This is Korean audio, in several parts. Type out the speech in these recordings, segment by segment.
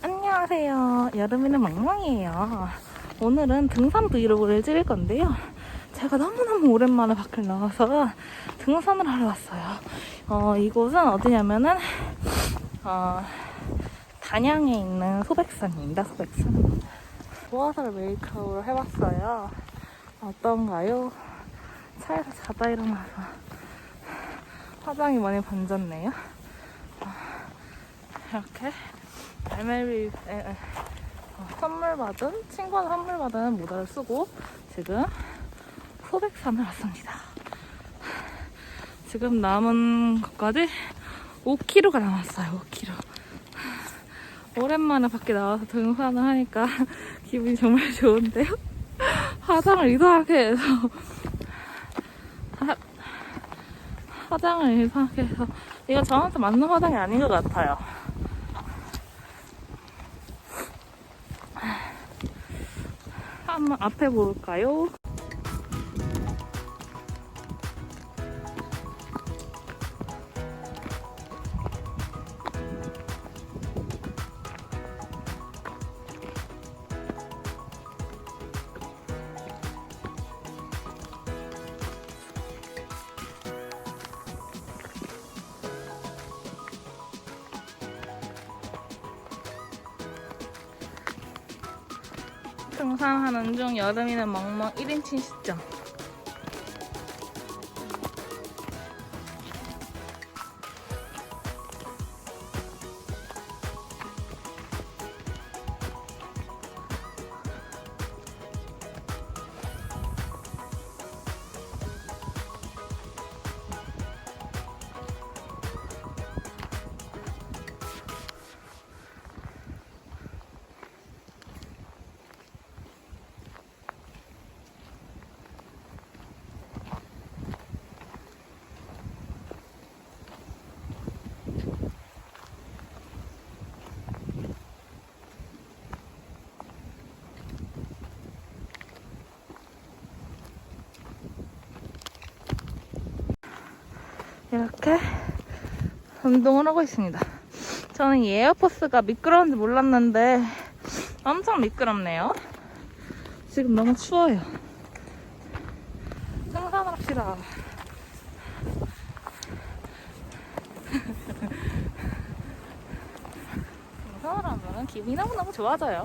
안녕하세요. 여름에는 멍멍이에요. 오늘은 등산 브이로그를 찍을 건데요. 제가 너무너무 오랜만에 밖을 나와서 등산을 하러 왔어요. 어, 이곳은 어디냐면은, 어, 단양에 있는 소백산입니다. 소백산. 보아살 메이크업을 해봤어요. 어떤가요? 차에서 자다 일어나서 화장이 많이 번졌네요. 어, 이렇게 에, 어, 선물 받은 친구한테 선물 받은 모자를 쓰고 지금 소백산을 왔습니다. 지금 남은 것까지 5km가 남았어요. 5km. 오랜만에 밖에 나와서 등산을 하니까 기분이 정말 좋은데요. 화장을 이상하게 해서 화, 화장을 이상하게 해서 이거 저한테 맞는 화장이 아닌 것 같아요. 한번 앞에 볼까요? 등산하는 중 여름이는 멍멍 1인칭 시점. 운동을 하고 있습니다. 저는 이 에어포스가 미끄러운지 몰랐는데 엄청 미끄럽네요. 지금 너무 추워요. 등산을 합시다. 등산을 하면 기분이 너무너무 좋아져요.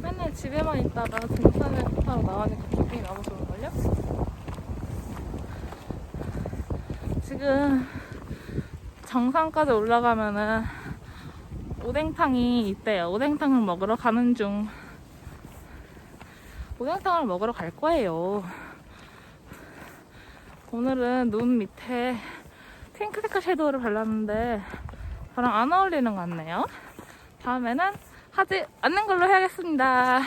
맨날 집에만 있다가 등산을 하러 나가니까 기분이 너무 좋은걸요? 지금 정상까지 올라가면은 오뎅탕이 있대요. 오뎅탕을 먹으러 가는 중. 오뎅탕을 먹으러 갈 거예요. 오늘은 눈 밑에 핑크 색깔 섀도우를 발랐는데 저랑 안 어울리는 것 같네요. 다음에는 하지 않는 걸로 해야겠습니다.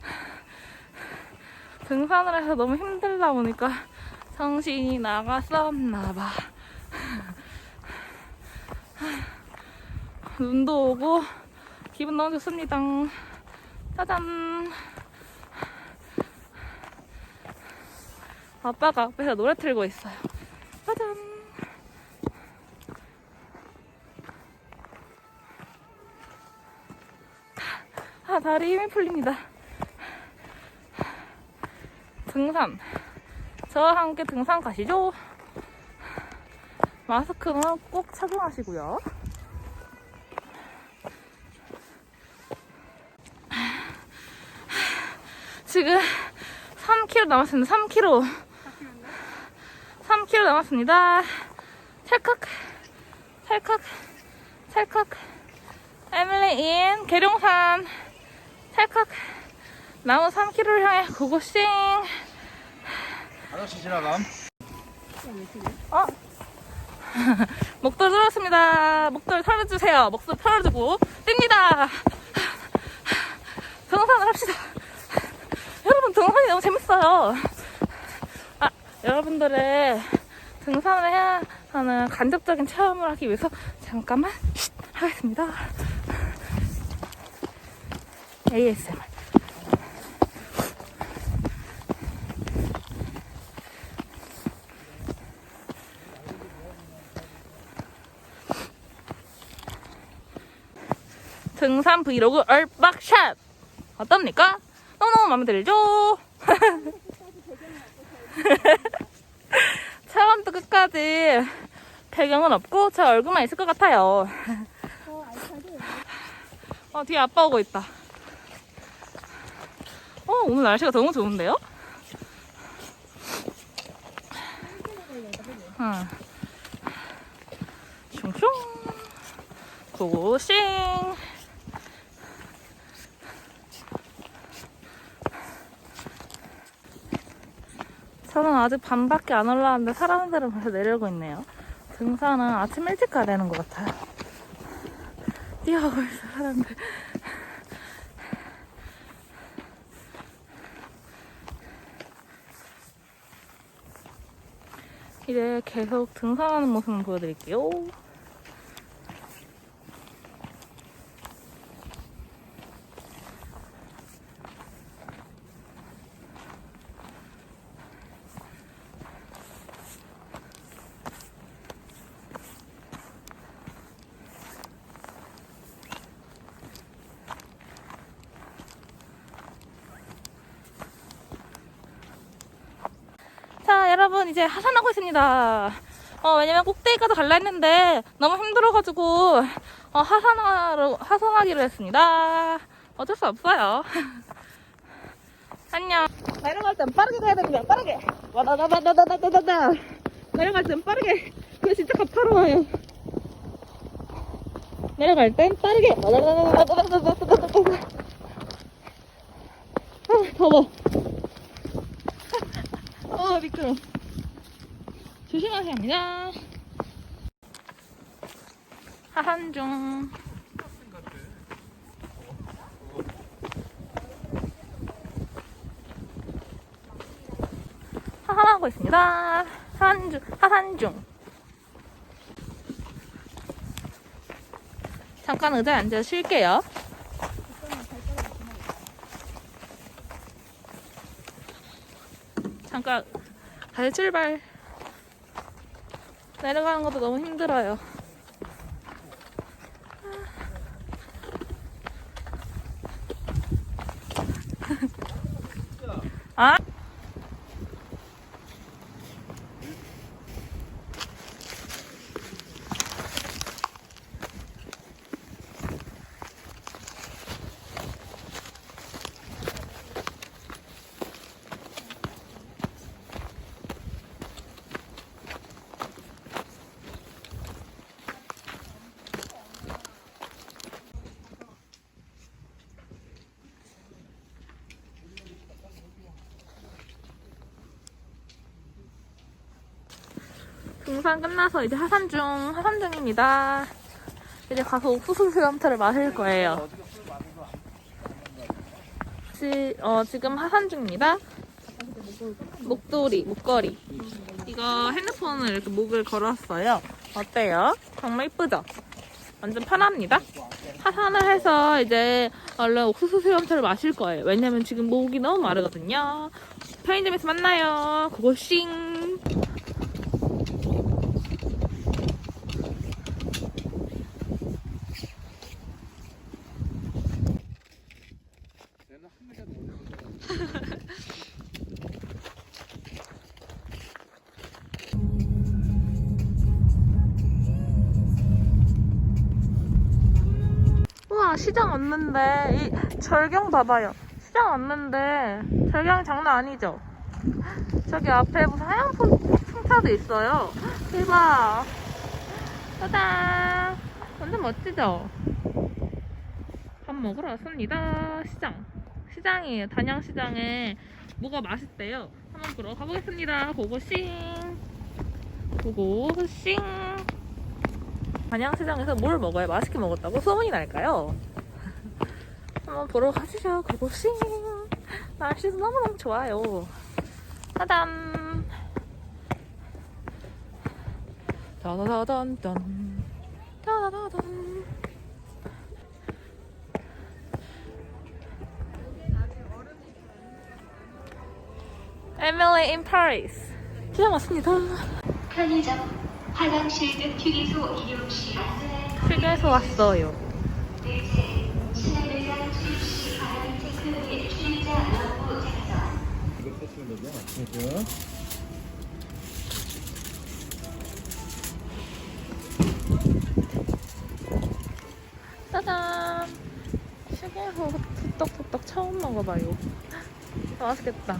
등산을 해서 너무 힘들다 보니까 정신이 나갔었나봐. 눈도 오고 기분 너무 좋습니다. 짜잔. 아빠가 앞에서 노래 틀고 있어요. 짜잔. 아, 다리 힘이 풀립니다. 등산. 저와 함께 등산 가시죠. 마스크는 꼭 착용하시고요. 지금 3km 남았습니다. 3km. 3km 남았습니다. 찰칵, 찰칵, 찰칵. 에밀리 인 계룡산. 찰칵. 남은 3km를 향해 고고싱. 아저씨 지나감. 어? 목도리 들었습니다. 목도리 털어주세요. 목도리 털어주고 뜁니다. 등산을 합시다. 여러분 등산이 너무 재밌어요. 아 여러분들의 등산을 해야 하는 간접적인 체험을 하기 위해서 잠깐만 쉿 하겠습니다. ASMR. 등산 브이로그 얼박샷 어떻습니까? 너무너무 마음에 들죠? 처음부터 끝까지 배경은 없고 제 얼굴만 있을 것 같아요. 어, 뒤에 아빠 오고 있다. 어, 오늘 날씨가 너무 좋은데요? 응. 슝슝. 고고싱. 저는 아직 반밖에 안 올라왔는데 사람들은 벌써 내려오고 있네요. 등산은 아침 일찍 가야 되는 것 같아요. 뛰어가고 있어, 사람들. 이제 계속 등산하는 모습을 보여드릴게요. 자, 여러분 이제 하산하고 있습니다. 어, 왜냐면 꼭대기까지 갈라 했는데 너무 힘들어가지고 어, 하산하러 하산하기로 했습니다. 어쩔 수 없어요. 안녕. 내려갈 땐 빠르게 가야 됩니다. 빠르게. 와다다다다다다다다. 내려갈 땐 빠르게. 그게 진짜 가파로워요. 내려갈 땐 빠르게. 와다다다다다다다다다. 아, 더워. 어, 미끄러. 조심하셔야 합니다. 하산 중. 하산하고 있습니다. 하산 중, 하산 중. 잠깐 의자에 앉아 쉴게요. 잠깐 다시 출발. 내려가는 것도 너무 힘들어요. 아? 등산 끝나서 이제 하산 중, 하산 중입니다. 이제 가서 옥수수 수염차를 마실 거예요. 지, 어, 지금 하산 중입니다. 목도리, 목걸이. 이거 핸드폰을 이렇게 목을 걸었어요. 어때요? 정말 이쁘죠? 완전 편합니다. 하산을 해서 이제 얼른 옥수수 수염차를 마실 거예요. 왜냐면 지금 목이 너무 마르거든요. 편의점에서 만나요. 고고싱. 시장 왔는데 이 절경 봐봐요. 시장 왔는데 절경이 장난 아니죠? 저기 앞에 무슨 하얀 풍- 풍차도 있어요. 대박. 짜잔. 완전 멋지죠? 밥 먹으러 왔습니다. 시장. 시장이에요. 단양시장에 뭐가 맛있대요? 한번 보러 가보겠습니다. 고고싱. 고고싱 단양시장에서 뭘 먹어야 맛있게 먹었다고 소문이 날까요? 한번 보러 가시죠. 고고싱. 날씨도 너무너무 좋아요. 짜잔. 다다다단단. 다다다단. Emily in Paris. 시장 왔습니다. 편의점, 화장실 등 휴게소 이용 시 휴게소 왔어요. 네, 짜잔! 휴게소 푸떡푸떡 처음 먹어봐요. 맛있겠다.